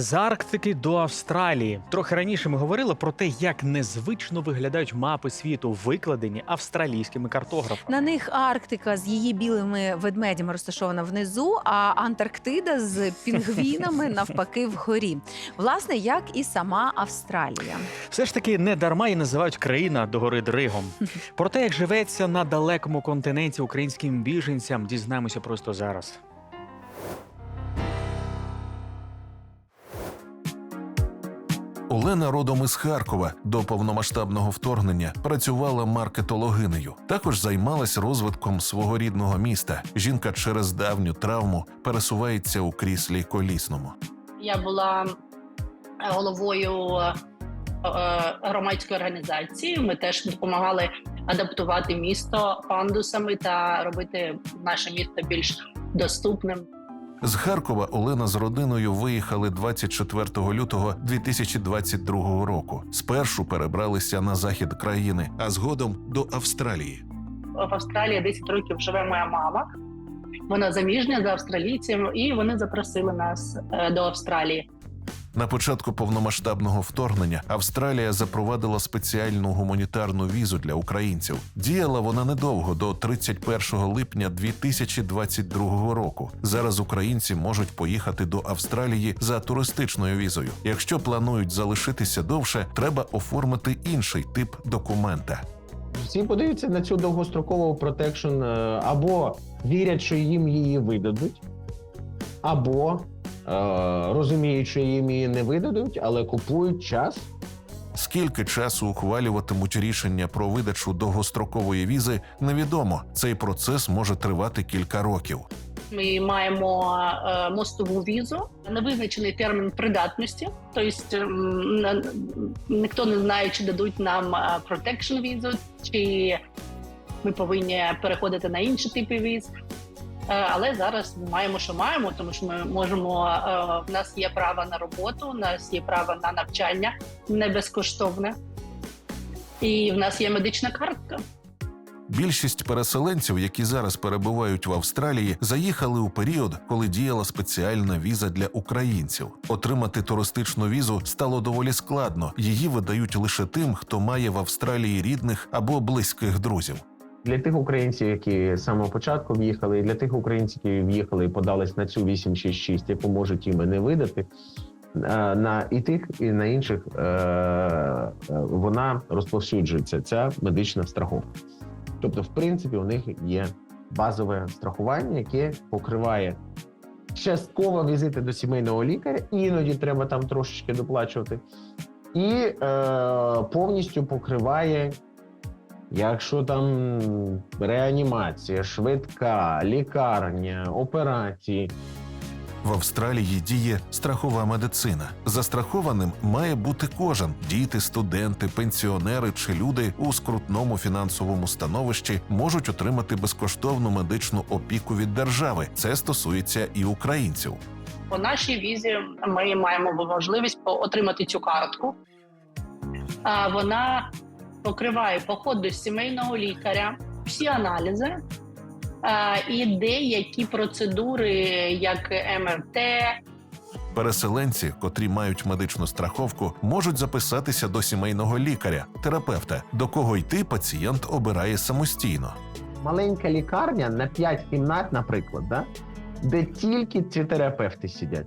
З Арктики до Австралії. Трохи раніше ми говорили про те, як незвично виглядають мапи світу, викладені австралійськими картографами. На них Арктика з її білими ведмедями розташована внизу, а Антарктида з пінгвінами навпаки вгорі. Власне, як і сама Австралія. Все ж таки не дарма і називають країна догори Дригом. Про те, як живеться на далекому континенті українським біженцям, дізнаємося просто зараз. Олена родом із Харкова до повномасштабного вторгнення працювала маркетологинею. Також займалась розвитком свого рідного міста. Жінка через давню травму пересувається у кріслі колісному. Я була е, головою е, е, громадської організації. Ми теж допомагали адаптувати місто пандусами та робити наше місто більш доступним. З Харкова Олена з родиною виїхали 24 лютого 2022 року. Спершу перебралися на захід країни, а згодом до Австралії. В Австралії 10 років живе моя мама. Вона заміжня за австралійцем, і вони запросили нас е, до Австралії. На початку повномасштабного вторгнення Австралія запровадила спеціальну гуманітарну візу для українців. Діяла вона недовго до 31 липня 2022 року. Зараз українці можуть поїхати до Австралії за туристичною візою. Якщо планують залишитися довше, треба оформити інший тип документа. Всі подивляться на цю довгострокову протекшн е, або вірять, що їм її видадуть, або розуміють, що їм її не видадуть, але купують час. Скільки часу ухвалюватимуть рішення про видачу довгострокової візи, невідомо. Цей процес може тривати кілька років. Ми маємо е, мостову візу, невизначений термін придатності. Тобто ніхто не знає, чи дадуть нам е, protection візу, чи ми повинні переходити на інші типи віз. Е, Але зараз ми маємо, що маємо, тому що ми можемо. е, В нас є право на роботу, у нас є право на навчання не безкоштовне, і в нас є медична картка. Більшість переселенців, які зараз перебувають в Австралії, заїхали у період, коли діяла спеціальна віза для українців. Отримати туристичну візу стало доволі складно. Її видають лише тим, хто має в Австралії рідних або близьких друзів. Для тих українців, які з самого початку в'їхали, і для тих українців, які в'їхали і подались на цю 866, яку можуть їм і не видати. е, На і тих, і на інших е, е, вона розповсюджується, ця медична страховка. Тобто, в принципі, у них є базове страхування, яке покриває частково візити до сімейного лікаря, іноді треба там трошечки доплачувати, і е, повністю покриває Якщо там реанімація, швидка, лікарня, операції, В Австралії діє страхова медицина. Застрахованим має бути кожен діти, студенти, пенсіонери чи люди у скрутному фінансовому становищі можуть отримати безкоштовну медичну опіку від держави. Це стосується і українців. По нашій візі ми маємо можливість отримати цю картку. А Вона покриває поход до сімейного лікаря, всі аналізи а, і деякі процедури, як МРТ, Переселенці, котрі мають медичну страховку, можуть записатися до сімейного лікаря, терапевта, до кого йти пацієнт обирає самостійно. маленька лікарня на 5 кімнат, наприклад, да? де тільки ці терапевти сидять.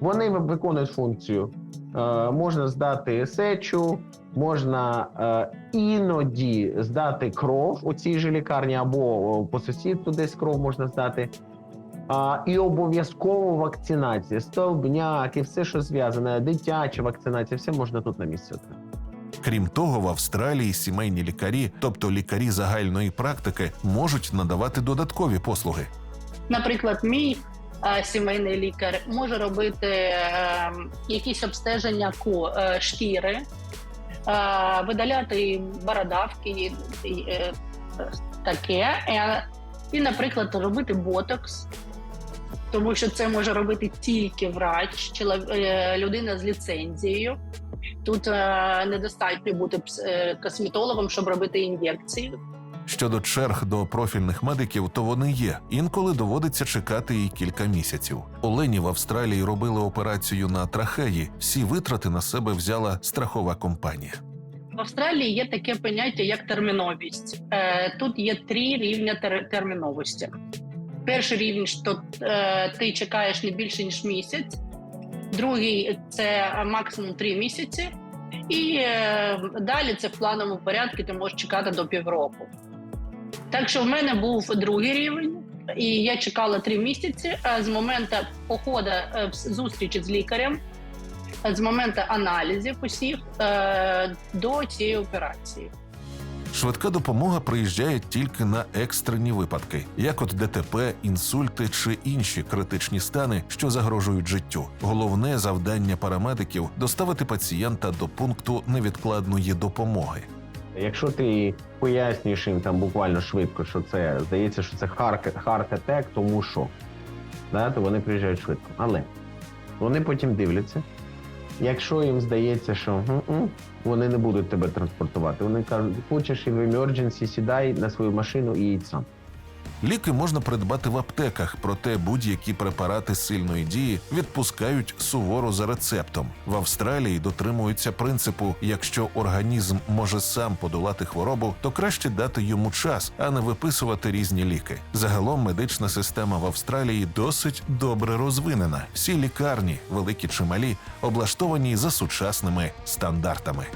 Вони виконують функцію. Е, можна здати сечу, можна е, іноді здати кров у цій же лікарні, або по сусідству десь кров можна здати. А, і обов'язково вакцинація, стовбняк і все, що зв'язане, дитяча вакцинація, все можна тут на місці. Крім того, в Австралії сімейні лікарі, тобто лікарі загальної практики, можуть надавати додаткові послуги. Наприклад, мій сімейний лікар може робити е, якісь обстеження е, шкіри, е, видаляти бородавки, і, е, таке, е, і, наприклад, робити ботокс. Тому що це може робити тільки врач, е, людина з ліцензією. Тут е, недостатньо бути е, косметологом, щоб робити ін'єкції. Щодо черг до профільних медиків, то вони є. Інколи доводиться чекати і кілька місяців. Олені в Австралії робили операцію на трахеї. Всі витрати на себе взяла страхова компанія. В Австралії є таке поняття як терміновість. Е, Тут є три рівня тер- терміновості. Перший рівень, що е, ти чекаєш не більше ніж місяць, другий це максимум три місяці, і е, далі це в плановому порядку. Ти можеш чекати до півроку. Так що в мене був другий рівень, і я чекала три місяці е, з моменту походу е, зустрічі з лікарем з моменту аналізів усіх е, до цієї операції. Швидка допомога приїжджає тільки на екстрені випадки, як от ДТП, інсульти чи інші критичні стани, що загрожують життю. Головне завдання парамедиків доставити пацієнта до пункту невідкладної допомоги. Якщо ти пояснюєш їм там буквально швидко, що це здається, що це хард-атек, тому що да, то вони приїжджають швидко. Але вони потім дивляться. Якщо їм здається, що «М-м», вони не будуть тебе транспортувати, вони кажуть, хочеш і в emergency, сідай на свою машину і їдь сам. Ліки можна придбати в аптеках, проте будь-які препарати сильної дії відпускають суворо за рецептом. В Австралії дотримуються принципу: якщо організм може сам подолати хворобу, то краще дати йому час, а не виписувати різні ліки. Загалом медична система в Австралії досить добре розвинена. Всі лікарні, великі чи малі, облаштовані за сучасними стандартами.